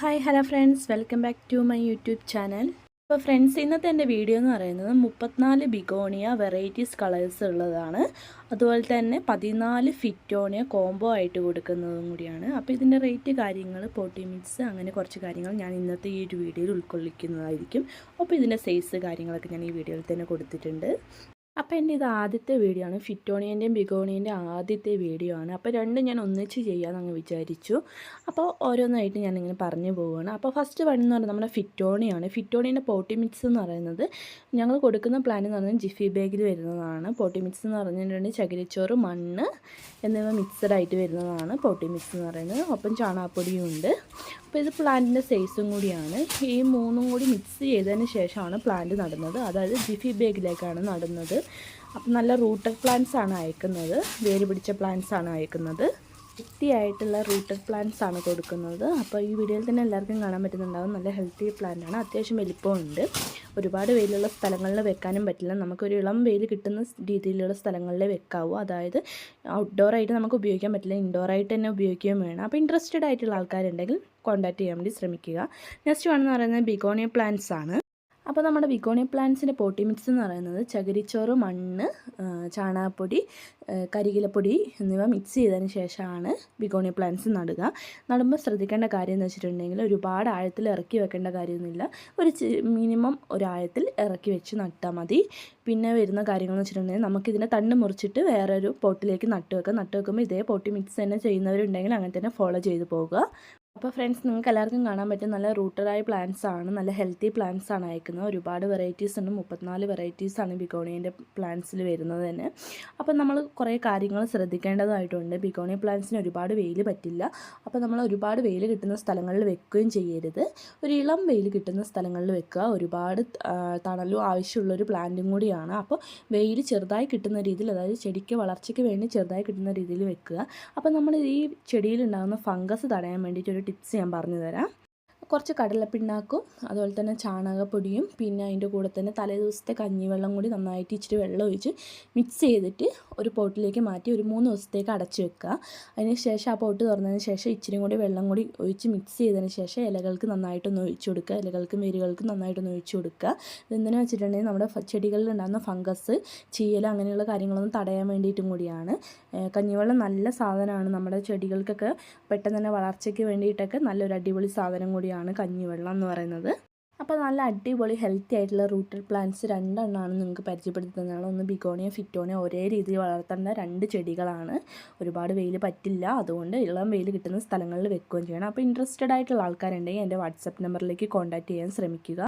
Hi hello friends welcome back to my YouTube channel അപ്പോൾ friends ഇന്നത്തെ എന്റെ video എന്ന് പറയുന്നത് മുപ്പത്തിനാല് ബിഗോണിയ വെറൈറ്റീസ് കളേഴ്സ് ഉള്ളതാണ്. അതുപോലെ തന്നെ പതിനാല് ഫിറ്റോണിയ കോംബോ ആയിട്ട് കൊടുക്കുന്നതും കൂടിയാണ്. അപ്പോൾ ഇതിന്റെ റേറ്റ് കാര്യങ്ങൾ പോട്ടി മിക്സ് അങ്ങനെ കുറച്ച് കാര്യങ്ങൾ ഞാൻ ഇന്നത്തെ ഈ ഒരു വീഡിയോയിൽ ഉൾക്കൊള്ളിക്കുന്നതായിരിക്കും. അപ്പോൾ ഇതിന്റെ സൈസ് കാര്യങ്ങളൊക്കെ ഞാൻ ഈ വീഡിയോയിൽ തന്നെ കൊടുത്തിട്ടുണ്ട്. അപ്പോൾ എന്റെ ഇത് ആദ്യത്തെ വീഡിയോ ആണ്. ഫിറ്റോണിയന്റെയും ബിഗോണിയന്റെയും ആദ്യത്തെ വീഡിയോ ആണ്. അപ്പോൾ രണ്ടും ഞാൻ ഒന്നിച്ച് ചെയ്യാമെന്ന് വിചാരിച്ചു. അപ്പോൾ ഓരോന്നായിട്ട് ഞാനിങ്ങനെ പറഞ്ഞു പോവുകയാണ് അപ്പോൾ ഫസ്റ്റ് വൺ എന്ന് പറഞ്ഞാൽ നമ്മുടെ ഫിറ്റോണിയാണ് ഫിറ്റോണീന്റെ പോട്ടി മിക്സ് എന്ന് പറയുന്നത് ഞങ്ങൾ കൊടുക്കുന്ന പ്ലാൻ എന്ന് പറയുന്നത് ജിഫി ബാഗിൽ വരുന്നതാണ്. പോട്ടി മിക്സ് എന്ന് പറഞ്ഞിട്ടുണ്ടെങ്കിൽ ചകിരിച്ചോറ് മണ്ണ് എന്നിവ മിക്സഡായിട്ട് വരുന്നതാണ് പോട്ടി മിക്സ് എന്ന് പറയുന്നത്. ഒപ്പം ചാണാപ്പൊടിയും ഉണ്ട് അപ്പോൾ ഇത് പ്ലാന്റിന്റെ സൈസും കൂടിയാണ്. ഈ മൂന്നും കൂടി മിക്സ് ചെയ്തതിന് ശേഷമാണ് പ്ലാന്റ് നടുന്നത്. അതായത് ജിഫി ബേഗിലേക്കാണ് നടുന്നത്. അപ്പം നല്ല റൂട്ടഡ് പ്ലാന്റ്സ് ആണ് അയക്കുന്നത്. വേര് പിടിച്ച പ്ലാന്റ്സ് ആണ് അയക്കുന്നത്. ഹെൽത്തിയായിട്ടുള്ള റൂട്ടഡ് പ്ലാന്റ്സ് ആണ് കൊടുക്കുന്നത്. അപ്പോൾ ഈ വീഡിയോയിൽ തന്നെ എല്ലാവർക്കും കാണാൻ പറ്റുന്നുണ്ടാവും. നല്ല ഹെൽത്തി പ്ലാന്റ് ആണ്. അത്യാവശ്യം വലിപ്പമുണ്ട്. ഒരുപാട് വെയിലുള്ള സ്ഥലങ്ങളിൽ വെക്കാനും പറ്റില്ല. നമുക്കൊരു ഇളം വെയിൽ കിട്ടുന്ന രീതിയിലുള്ള സ്ഥലങ്ങളിൽ വെക്കാവൂ. അതായത് ഔട്ട്ഡോറായിട്ട് നമുക്ക് ഉപയോഗിക്കാൻ പറ്റില്ല. ഇൻഡോർ ആയിട്ട് തന്നെ ഉപയോഗിക്കുകയും വേണം. അപ്പോൾ ഇൻട്രസ്റ്റഡ് ആയിട്ടുള്ള ആൾക്കാരുണ്ടെങ്കിൽ കോൺടാക്ട് ചെയ്യാൻ വേണ്ടി ശ്രമിക്കുക. നെക്സ്റ്റ് വേണമെന്ന് പറയുന്നത് ബിഗോണിയ പ്ലാന്റ്സ് ആണ്. അപ്പോൾ നമ്മുടെ വിഗോണിയ പ്ലാന്റ്സിന്റെ പോട്ടി മിക്സ് എന്ന് പറയുന്നത് ചകിരിച്ചോറ് മണ്ണ് ചാണകപ്പൊടി കരികിലപ്പൊടി എന്നിവ മിക്സ് ചെയ്തതിന് ശേഷമാണ് വിഗോണിയ പ്ലാന്റ്സ് നടുക. നടുമ്പോൾ ശ്രദ്ധിക്കേണ്ട കാര്യം എന്ന് വെച്ചിട്ടുണ്ടെങ്കിൽ ഒരുപാട് ആഴത്തിൽ ഇറക്കി വെക്കേണ്ട കാര്യമൊന്നുമില്ല. ഒരു മിനിമം ഒരാഴത്തിൽ ഇറക്കി വെച്ച് നട്ടാൽ മതി. പിന്നെ വരുന്ന കാര്യങ്ങൾ എന്ന് വെച്ചിട്ടുണ്ടെങ്കിൽ നമുക്കിതിനെ തണ്ണ് മുറിച്ചിട്ട് വേറൊരു പോട്ടിലേക്ക് നട്ട് വെക്കാം നട്ട് വെക്കുമ്പോൾ ഇതേ പോട്ടി മിക്സ് തന്നെ ചെയ്യുന്നവരുണ്ടെങ്കിൽ അങ്ങനെ തന്നെ ഫോളോ ചെയ്ത് പോകുക അപ്പോൾ ഫ്രണ്ട്സ് നിങ്ങൾക്ക് എല്ലാവർക്കും കാണാൻ പറ്റും നല്ല റൂട്ടഡായ പ്ലാന്റ്സ് ആണ് നല്ല ഹെൽത്തി പ്ലാന്റ്സ് ആണ് അയക്കുന്നത്. ഒരുപാട് വെറൈറ്റീസ് ഉണ്ട് മുപ്പത്തിനാല് വെറൈറ്റീസ് ആണ് ബിഗോണിയന്റെ പ്ലാന്റ്സിൽ വരുന്നത് തന്നെ. അപ്പോൾ നമ്മൾ കുറേ കാര്യങ്ങൾ ശ്രദ്ധിക്കേണ്ടതായിട്ടുണ്ട്. ബിഗോണിയ പ്ലാന്റ്സിന് ഒരുപാട് വെയിൽ പറ്റില്ല. അപ്പോൾ നമ്മൾ ഒരുപാട് വെയിൽ കിട്ടുന്ന സ്ഥലങ്ങളിൽ വെക്കുകയും ചെയ്യരുത്. ഒരു ഇളം വെയിൽ കിട്ടുന്ന സ്ഥലങ്ങളിൽ വെക്കുക. ഒരുപാട് തണലും ആവശ്യമുള്ളൊരു പ്ലാന്റും കൂടിയാണ്. അപ്പോൾ വെയിൽ ചെറുതായി കിട്ടുന്ന രീതിയിൽ അതായത് ചെടിക്ക് വളർച്ചയ്ക്ക് വേണ്ടി ചെറുതായി കിട്ടുന്ന രീതിയിൽ വെക്കുക. അപ്പോൾ നമ്മൾ ഈ ചെടിയിൽ ഉണ്ടാകുന്ന ഫംഗസ് തടയാൻ വേണ്ടിയിട്ട് ഒരു ടിപ്സ് ഞാൻ പറഞ്ഞു തരാം. കുറച്ച് കടലപ്പിണ്ണാക്കും അതുപോലെ തന്നെ ചാണകപ്പൊടിയും പിന്നെ അതിന്റെ കൂടെ തന്നെ തലേ ദിവസത്തെ കഞ്ഞിവെള്ളം കൂടി നന്നായിട്ട് ഇച്ചിരി വെള്ളം ഒഴിച്ച് മിക്സ് ചെയ്തിട്ട് ഒരു പോട്ടിലേക്ക് മാറ്റി ഒരു മൂന്ന് ദിവസത്തേക്ക് അടച്ച് വെക്കുക. അതിന് ശേഷം ആ പോട്ട് തുറന്നതിന് ശേഷം ഇച്ചിരി കൂടി വെള്ളം കൂടി ഒഴിച്ച് മിക്സ് ചെയ്തതിന് ശേഷം ഇലകൾക്ക് നന്നായിട്ടൊന്ന് ഒഴിച്ചു കൊടുക്കുക. ഇലകൾക്കും വേരുകൾക്കും നന്നായിട്ടൊന്ന് ഒഴിച്ചു കൊടുക്കുക. ഇതെന്തിനാ വെച്ചിട്ടുണ്ടെങ്കിൽ നമ്മുടെ ചെടികളിൽ ഉണ്ടാകുന്ന ഫംഗസ് ചീയൽ അങ്ങനെയുള്ള കാര്യങ്ങളൊന്നും തടയാൻ വേണ്ടിയിട്ടും കൂടിയാണ്. കഞ്ഞിവെള്ളം നല്ല സാധനമാണ്. നമ്മുടെ ചെടികൾക്കൊക്കെ പെട്ടെന്ന് തന്നെ വളർച്ചയ്ക്ക് വേണ്ടിയിട്ടൊക്കെ നല്ലൊരു അടിപൊളി സാധനം കൂടിയാണ്. ഇതാണ് കഞ്ഞിവെള്ളം എന്ന് പറയുന്നത്. അപ്പോൾ നല്ല അടിപൊളി ഹെൽത്തി ആയിട്ടുള്ള റൂട്ടഡ് പ്ലാന്റ്സ് രണ്ടെണ്ണമാണ് നിങ്ങൾക്ക് പരിചയപ്പെടുത്തി തന്നതാണ് ഒന്ന് ബിഗോണിയോ ഫിറ്റോണിയോ ഒരേ രീതിയിൽ വളർത്തേണ്ട രണ്ട് ചെടികളാണ്. ഒരുപാട് വെയിൽ പറ്റില്ല. അതുകൊണ്ട് ഇളം വെയിൽ കിട്ടുന്ന സ്ഥലങ്ങളിൽ വെക്കുകയും ചെയ്യണം. അപ്പോൾ ഇൻട്രസ്റ്റഡ് ആയിട്ടുള്ള ആൾക്കാരുണ്ടെങ്കിൽ എന്റെ വാട്സപ്പ് നമ്പറിലേക്ക് കോൺടാക്റ്റ് ചെയ്യാൻ ശ്രമിക്കുക.